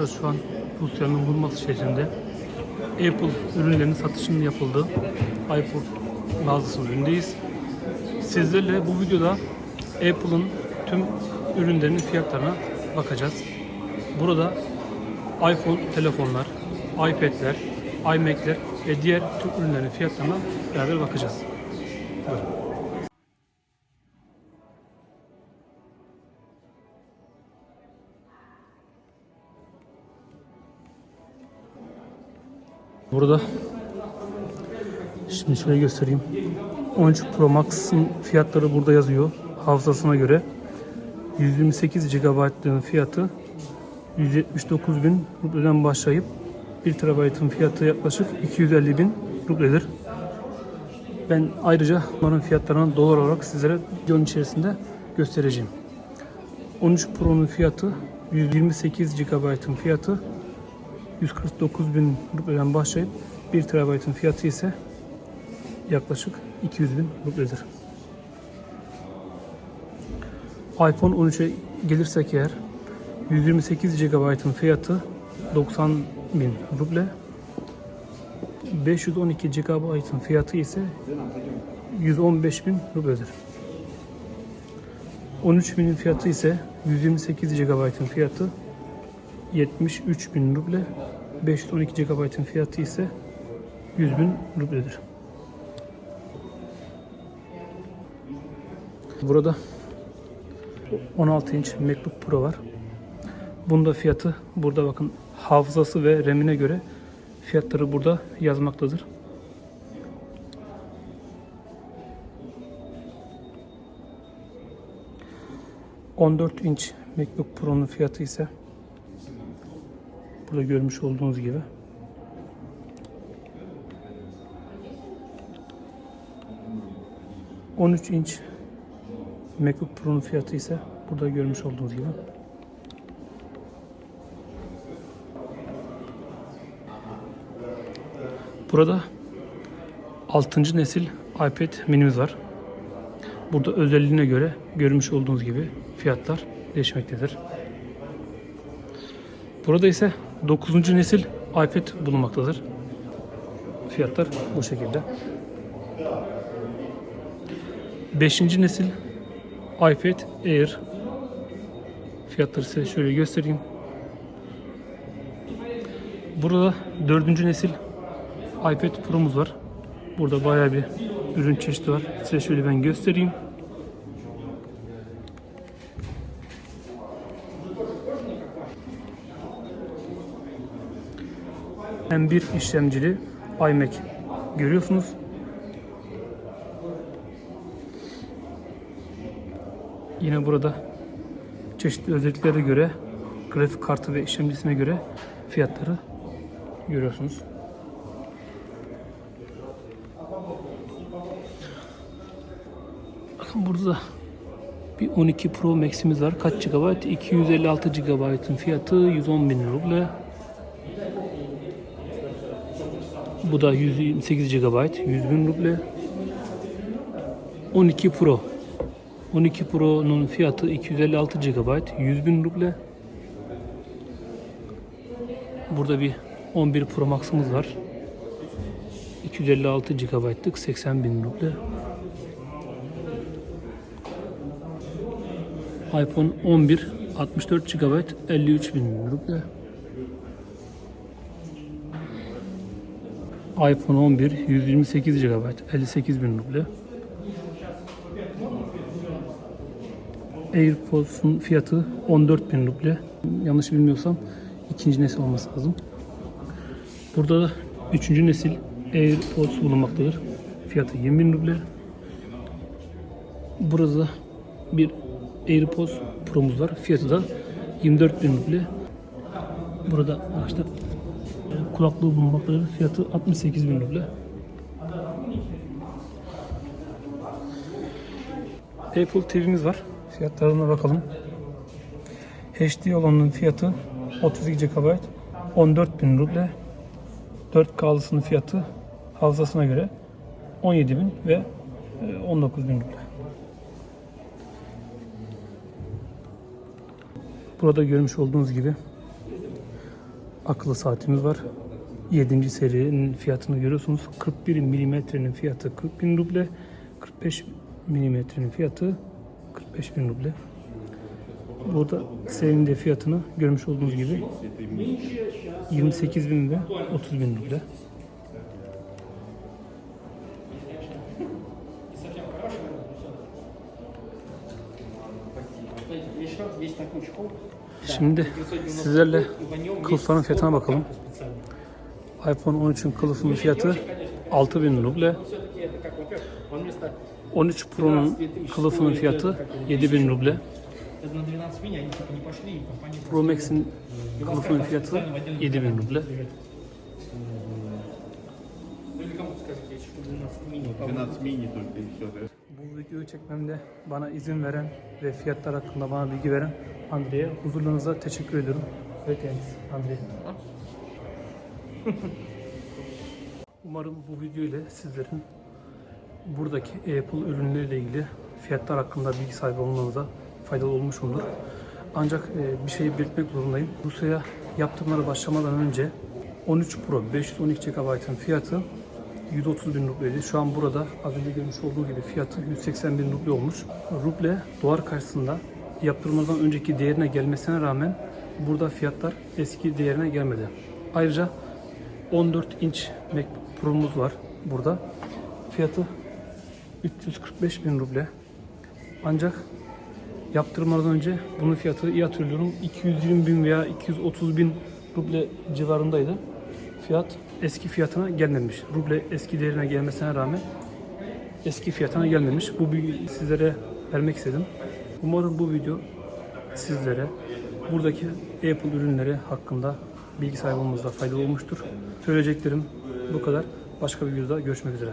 Arkadaşlar şu an Rusya'nın Hurması şehrinde Apple ürünlerinin satışının yapıldığı iPod mağazasının önündeyiz. Sizlerle bu videoda Apple'ın tüm ürünlerinin fiyatlarına bakacağız. Burada iPhone telefonlar, iPad'ler, iMac'ler ve diğer tüm ürünlerin fiyatlarına beraber bakacağız. Buyurun. Burada şimdi şöyle göstereyim. 13 Pro Max'ın fiyatları burada yazıyor. Hafızasına göre 128 GB'lığın fiyatı 179 bin rubleden başlayıp 1 TB'ın fiyatı yaklaşık 250 bin rubledir. Ben ayrıca bunların fiyatlarını dolar olarak sizlere videonun içerisinde göstereceğim. 13 Pro'nun fiyatı 128 GB'ın fiyatı 149 bin rubleden başlayıp 1 TB'ın fiyatı ise yaklaşık 200 bin rubledir. iPhone 13'e gelirsek eğer 128 GB'ın fiyatı 90 bin ruble. 512 GB'ın fiyatı ise 115 bin rubledir. 13 binin fiyatı ise 128 GB'ın fiyatı 73 bin ruble. 512 GB'ın fiyatı ise 100 bin rubledir. Burada 16 inç MacBook Pro var. Bunda fiyatı burada bakın hafızası ve RAM'ine göre fiyatları burada yazmaktadır. ...14 inç MacBook Pro'nun fiyatı ise... ...burada görmüş olduğunuz gibi... ...13 inç MacBook Pro'nun fiyatı ise... ...burada görmüş olduğunuz gibi... Burada 6. nesil iPad minimiz var. Burada özelliğine göre görmüş olduğunuz gibi fiyatlar değişmektedir. Burada ise 9. nesil iPad bulunmaktadır. Fiyatlar bu şekilde. 5. nesil iPad Air fiyatları size şöyle göstereyim. Burada 4. nesil iPad Pro'muz var. Burada bayağı bir ürün çeşidi var. Size şöyle ben göstereyim. M1 işlemcili iMac görüyorsunuz. Yine burada çeşitli özelliklere göre grafik kartı ve işlemcisine göre fiyatları görüyorsunuz. Bakın burada bir 12 Pro Max'imiz var. Kaç GB? 256 GB'ın fiyatı 110 bin ruble. Bu da 128 GB, 100 bin ruble. 12 Pro. 12 Pro'nun fiyatı 256 GB, 100 bin ruble. Burada bir 11 Pro Max'ımız var. 256 GB'lık 80 bin ruble. iPhone 11 64 GB 53 bin ruble. iPhone 11 128 GB 58 bin ruble. AirPods'un fiyatı 14 bin ruble. Yanlış bilmiyorsam ikinci nesil olması lazım. Burada da üçüncü nesil AirPods bulunmaktadır. Fiyatı 20 bin ruble. Burada bir AirPods Pro'muz var. Fiyatı da 24 bin ruble. Burada arkadaşlar kulaklığı bulunmaktadır. Fiyatı 68 bin ruble. Apple TV'miz var. Fiyatlarına bakalım. HD olanın fiyatı 32 GB 14 bin ruble. 4K'lısının fiyatı hafızasına göre 17 bin ve e, 19 bin ruble. Burada görmüş olduğunuz gibi akıllı saatimiz var. 7. serinin fiyatını görüyorsunuz. 41 milimetrenin fiyatı 40 bin ruble. 45 milimetrenin fiyatı 45 bin ruble. Burada serinin de fiyatını görmüş olduğunuz gibi 28 bin ve 30 bin ruble. Şimdi sizlerle kılıfların fiyatına bakalım. iPhone 13'ün kılıfının fiyatı 6000 ruble. 13 Pro'nun kılıfının fiyatı 7000 ruble. На 12 меня они типа не пошли, и компания Pro Max'in kılıfının fiyatı 7000 ruble. Ну или кому скажете, что 12 мини. 12 мини только и все, да? Bu videoyu çekmemde bana izin veren ve fiyatlar hakkında bana bilgi veren Andre'ye huzurlarınıza teşekkür ediyorum. Ve thanks Andre. Umarım bu video ile sizlerin buradaki Apple ürünleriyle ilgili fiyatlar hakkında bilgi sahibi olmanıza faydalı olmuşumdur. Ancak e, bir şeyi belirtmek zorundayım. Rusya'ya yaptırımlara başlamadan önce 13 Pro 512 GB'ın fiyatı 130 bin rubleydi. Şu an burada az önce görmüş olduğu gibi fiyatı 180 bin ruble olmuş. Ruble dolar karşısında yaptırımlardan önceki değerine gelmesine rağmen burada fiyatlar eski değerine gelmedi. Ayrıca 14 inç MacBook Pro'muz var burada. Fiyatı 345 bin ruble. Ancak yaptırmadan önce bunun fiyatı iyi hatırlıyorum 220 bin veya 230 bin ruble civarındaydı. Fiyat eski fiyatına gelmemiş. Ruble eski değerine gelmesine rağmen eski fiyatına gelmemiş. Bu bilgiyi sizlere vermek istedim. Umarım bu video sizlere buradaki Apple ürünleri hakkında bilgi sahibi olmanızda faydalı olmuştur. Söyleyeceklerim bu kadar. Başka bir videoda görüşmek üzere.